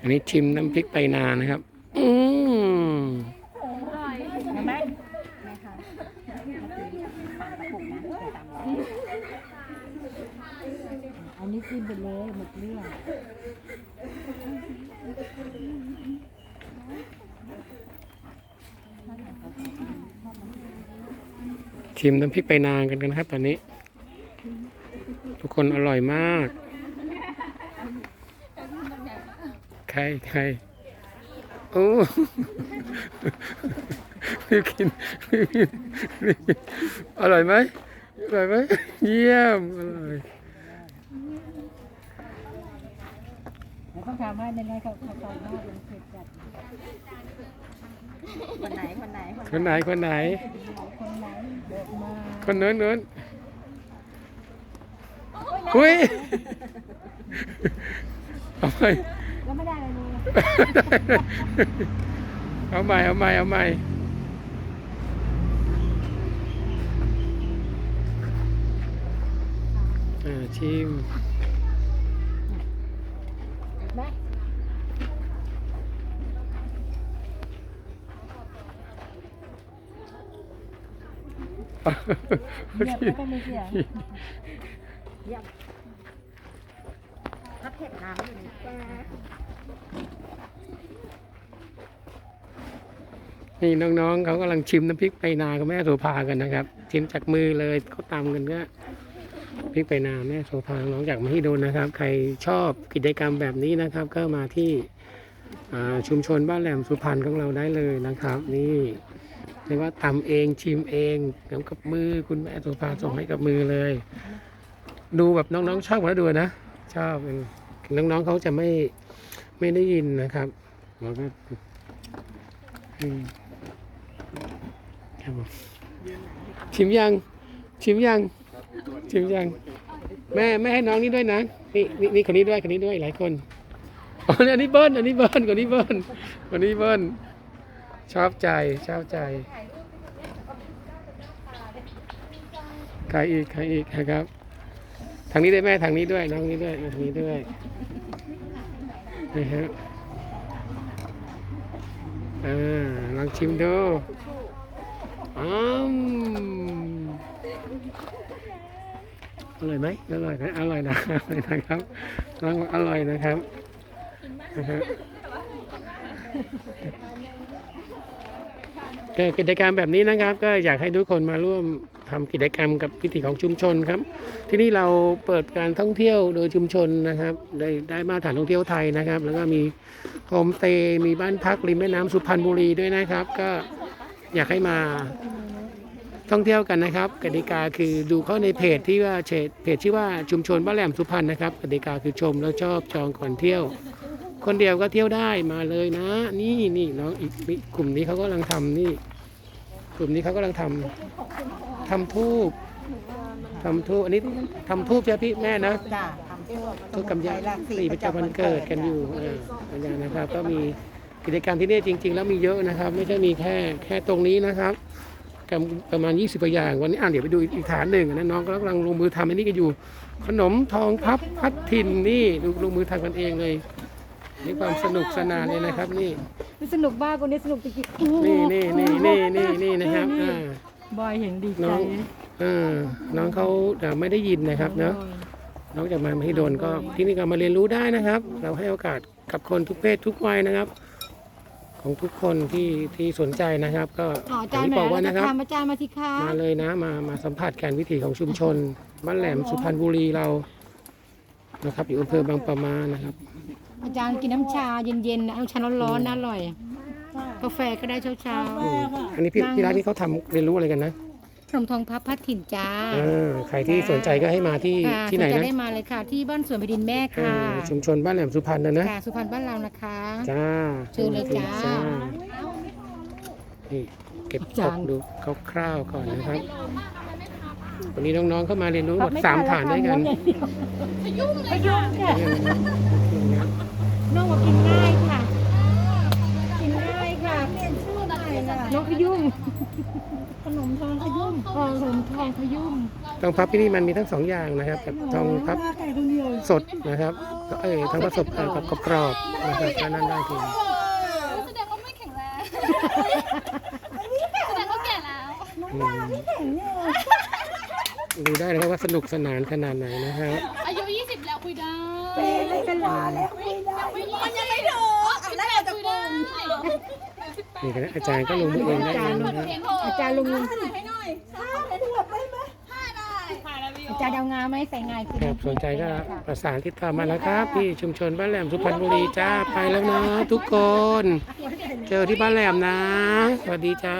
อันนี้ชิมน้ำพริกไปนานะครับ อืมอยอันนี้กินไปเลยหมดเรื่องชิมน้ำพริกไปนากันกันครับ ตอนนี้ ทุกคนอร่อยมาก ใครใครโอ้รีบกินรีบกินรีบกินอร่อยไหมอร่อยไหมเยี่ยมอร่อยแล้วต้องทำให้ในนั้นเขาเขาตอนมากเป็นเผ็ดจัดคนไหนคนไหนคนไหนคนไหน คนไหนเดินมาคนนู้นนู้นอุ้ยเอาให ม่แล้วไม่ได้อะไรเลยเอาใหม่เอาใหม่เอาใหม่อ่าชิมไหมเดี๋ยวแล้วก็ไม่เสียเยี่ยมถ้าเผ็ดน้ำอยู่ในแก้ว นี่น้องๆเขากำลังชิมน้ำพริกไปนากับแม่โสภากันนะครับ ชิมจากมือเลยเขาตำกันก็พริกไปนาแม่โสภาน้องจากมหิดลนะครับ ใครชอบกิจกรรมแบบนี้นะครับ ก็มาที่ชุมชนบ้านแหลมสุพรรณของเราได้เลยนะครับ นี่เรียกว่าตำเองชิมเองทำกับมือคุณแม่โสภาส่งให้กับมือเลย ดูแบบน้องๆชอบมาดูนะชอบน้องๆเขาจะไม่ ไม่ได้ยินนะครับเราก็ครับผมชิมยัง ชิมยัง ชิมยัง แม่แม่ให้น้องนี่ด้วยนะ นี่นี่นี่คนนี้ด้วยคนนี้ด้วยหลายคนอ๋ออันนี้เบิ้ลอันนี้เบิ้ลคนนี้เบิ้ลคนนี้เบิ้ลชอบใจชอบใจใครอีกใครอีกครับ ทางนี้ด้วยแม่ทางนี้ด้วยน้องนี้ด้วยทางนี้ด้วย นะฮะอ่าลองชิมดูอืมอร่อยไหมอร่อยนะอร่อยนะอร่อยนะครับลองอร่อยนะครับนะฮะก็กิจกรรมแบบนี้นะครับ ก็อยากให้ทุกคนมาร่วม ทำกิจกรรมกับพิธีของชุมชนครับ ที่นี่เราเปิดการท่องเที่ยวโดยชุมชนนะครับ ได้ได้มาตรฐานท่องเที่ยวไทยนะครับ แล้วก็มีโฮมสเตย์มีบ้านพักริมแม่น้ำสุพรรณบุรีด้วยนะครับ ก็อยากให้มาท่องเที่ยวกันนะครับกติกาคือดูเข้าในเพจที่ว่าเพจเพจชื่อว่าชุมชนบ้านแหลมสุพรรณนะครับกติกาคือชมแล้วชอบจองก่อนเที่ยว คนเดียวก็เที่ยวได้มาเลยนะ นี่นี่น้องอีกกลุ่มนี้เขากำลังทำนี่ กลุ่มนี้เขากำลังทำทำทูบทำทูบอันนี้ทำทูบใช่ไหมพี่แม่นะจ้าทำทั่วทุกกำยันสี่ประจำวันเกิดกันอยู่อ่าปัญญานะครับ ก็มีกิจกรรมที่นี่จริง ๆ แล้วมีเยอะนะครับ ไม่ใช่มีแค่แค่ตรงนี้นะครับกำประมาณ 20กว่าอย่างวันนี้อ่านเดี๋ยวไปดูอีกฐานหนึ่งนะน้องก็กำลังลงมือทำอันนี้กันอยู่ ขนมทองพับพัดทินนี่ดูลงมือทำกันเองเลยนี่ความสนุกสนานเลยนะครับ นี่สนุกบ้ากคนนี้สนุกจริงๆนี่นี่นี่นี่นี่นี่นะครับอ่า บอยเห็นดีใจน้องอ่าน้องเขาแต่ไม่ได้ยินนะครับเนาะนอกจากมาให้โดนก็ที่นี่ก็มาเรียนรู้ได้นะครับ เราให้โอกาสกับคนทุกเพศทุกวัยนะครับ ของทุกคนที่ที่สนใจนะครับ ก็อ๋ออจาย่านงที่ไหนบอกว่าแล้วนะจะครับทำอาจารย์มาที่ค้ามาเลยนะมามาสัมผัสการวิถีของชุมชนบ้านแหลมสุพรรณบุรีเรานะครับ อยู่อำเภอบางปะมานะครับ อาจารย์กินน้ำชาเย็นๆนะน้ำชาร้อนๆนะอร่อย กาแฟก็ได้เช้าอืมอันนี้พี่พี่ร้านนี้เขาทำเรียนรู้อะไรกันนะๆขนมทองพับพัดถิ่นจ้าอ่าใครที่สนใจก็ให้มาที่ค่ะที่ไหนสใจนะได้มาเลยค่ะ ที่บ้านสวนแผ่นดินแม่อ่าค่ะชุมชนบ้านแหลมสุพรรณนะนะ ค่ะสุพรรณบ้านเรานะคะ จ้าเชิญเลยจ้านี่เก็บจาตนกดูคร่าวๆก่อนนะครับ วันนี้น้องๆเข้ามาเรียนรู้หมดสามฐานด้วยกันพยุ่งค่ะ เนี่ยนะครับอย่างเงี้ยน้องว่ากินง่ายค่ะ นง่ายค่ะเปลี่ยนชื่อใหม่ค่ะนกขยุ่มขนมทองขยุ่มทองขนมทองขยุ่มทองพับที่นี่มันมีทั้งสองอย่างนะครับกับทองพับสดนะครับก็เอ้ยทองผสมกับกรอบๆนะครับก็นั่นได้ทีแสดงว่าไม่แข็งแรงแสดงว่าแก่แล้วอืมดูได้นะครับว่าสนุกสนานขนาดไหนนะครับอายุ20 แล้วคุยได้เป็นเป็นลาแล้วมันยังไม่ถึงเอาแล้วจะคุยได้ นี่ก็อาจารย์ก็ลงมือเองได้อาจารย์เอลงงนะครับอาจารย์ลงให้หน่อยห้าขวบได้ไหมห้าได้อาจารย์เอางาไหมใส่งาอีกทีครับสนใจก็ประสานติดต่อมาแล้วครับที่ชุมชนบ้านแหลมสุพรรณบุรีจ้าไปแล้วนะทุกคน เจอที่บ้านแหลมนะ สวัสดีจ้า